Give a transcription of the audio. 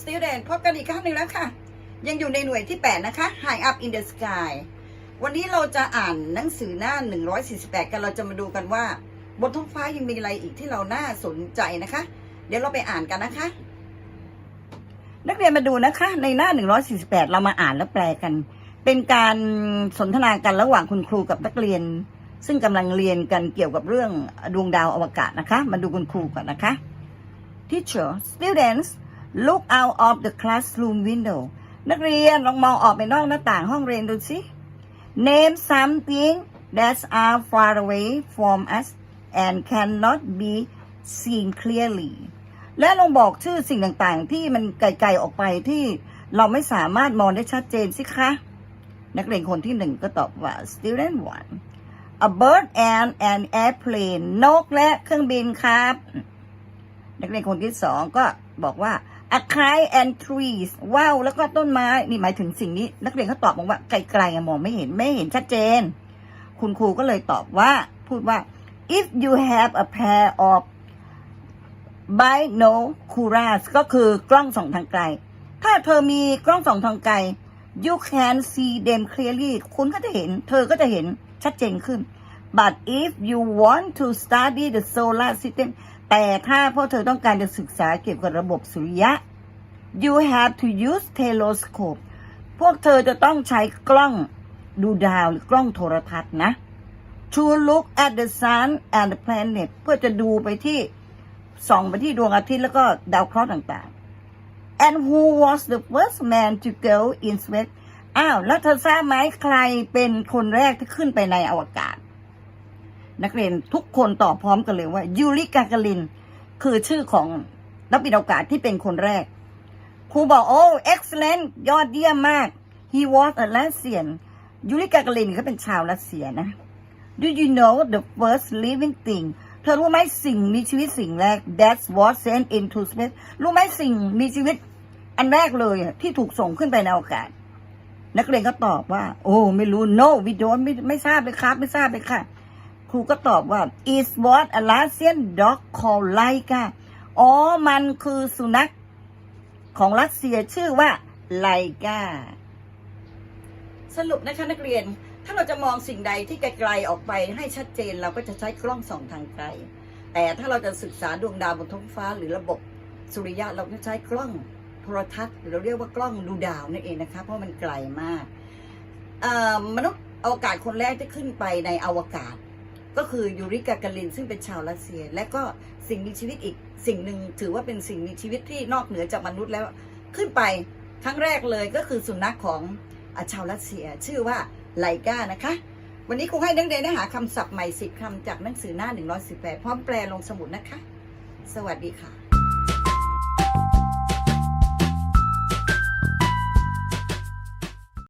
student พบกันอีกครั้งหนึ่งแล้วค่ะ ยังอยู่ในหน่วยที่ 8 นะคะ High up in the sky วันนี้เราจะอ่านหนังสือหน้า 148 กันเราจะมาดูกันว่า บนท้องฟ้ายังมีอะไรอีกที่เราน่าสนใจนะคะ เดี๋ยวเราไปอ่านกันนะคะ นักเรียนมาดูนะคะ ในหน้า 148 เรามาอ่านและแปลกัน เป็นการสนทนากันระหว่างคุณครูกับนักเรียน ซึ่งกำลังเรียนกันเกี่ยวกับเรื่องดวงดาวอวกาศนะคะ มาดูคุณครูก่อนนะคะ Teacher students look out of the classroom window นักเรียนลองมองออกไปนอกหน้าต่างห้องเรียนดูสิ Name something that are far away from us and cannot be seen clearly และลองบอกชื่อสิ่งต่างๆ ที่มันไกลๆออกไปที่เราไม่สามารถมองได้ชัดเจนสิคะ นักเรียนคนที่หนึ่งก็ตอบว่า student one a bird and an airplane นกและเครื่องบินครับ นักเรียนคนที่สองก็บอกว่า a kite and trees ว้าวแล้วก็ต้นไม้นี่หมายถึงสิ่งนี้ นักเรียนเขาตอบบอกว่าไกลๆมองไม่เห็นไม่เห็นชัดเจน คุณครูก็เลยตอบว่าพูดว่า if you have a pair of binoculars ก็คือกล้องส่องทางไกล ถ้าเธอมีกล้องส่องทางไกล you can see them clearly คุณก็จะเห็น เธอก็จะเห็นชัดเจนขึ้น but if you want to study the solar system แต่ถ้าพวกเธอต้องการจะศึกษาเกี่ยวกับระบบสุริยะ you have to use telescope พวกเธอจะต้องใช้กล้องดูดาวหรือกล้องโทรทัศน์นะ to look at the sun and the planet เพื่อจะดูไปที่ส่องไปที่ดวงอาทิตย์แล้วก็ดาวเคราะห์ต่างๆ and who was the first man to go in space อ้าว แล้วเธอทราบไหมใครเป็นคนแรกที่ขึ้นไปในอวกาศ นักเรียนทุกคนตอบพร้อมกันเลยว่ายูริกากาลิน คือชื่อของนักบินอวกาศที่เป็นคนแรก ครูบอกโอ้ excellent ยอดเยี่ยมมาก he was a Russian ยูริกากาลินเขาเป็นชาวรัสเซียนะ Do you know the first living thing เธอรู้ไหมสิ่งมีชีวิตสิ่งแรก that was sent into space รู้ไหมสิ่งมีชีวิตอันแรกเลยที่ถูกส่งขึ้นไปในอวกาศ นักเรียนก็ตอบว่า โอ้ ไม่รู้ no we don't ไม่ไม่ทราบเลยครับ ไม่ทราบเลยค่ะ ครูก็ตอบว่า is what a Russian dog called Laika อ๋อ มันคือสุนัขของรัสเซียชื่อว่าไลกาสรุปนะคะนักเรียน ถ้าเราจะมองสิ่งใดที่ไกลๆออกไปให้ชัดเจนเราก็จะใช้กล้องส่องทางไกล แต่ถ้าเราจะศึกษาดวงดาวบนท้องฟ้า หรือระบบสุริยะเราก็ใช้กล้องโทรทัศน์หรือเราเรียกว่ากล้องดูดาวนั่นเองนะคะเพราะมันไกลมากมนุษย์อวกาศคนแรกที่ขึ้นไปในอวกาศ ก็คือยูริกากาลินซึ่งเป็นชาวรัสเซีย และก็สิ่งมีชีวิตอีกสิ่งหนึ่งถือว่าเป็นสิ่งมีชีวิตที่นอกเหนือจากมนุษย์แล้วขึ้นไปครั้งแรกเลยก็คือสุนัขของอชาวรัสเซีย ชื่อว่าไลกานะคะ วันนี้ครูให้นักเรียนได้หาคำศัพท์ใหม่สิบคำจากหนังสือหน้า 118 พร้อมแปลลงสมุดนะคะ สวัสดีค่ะ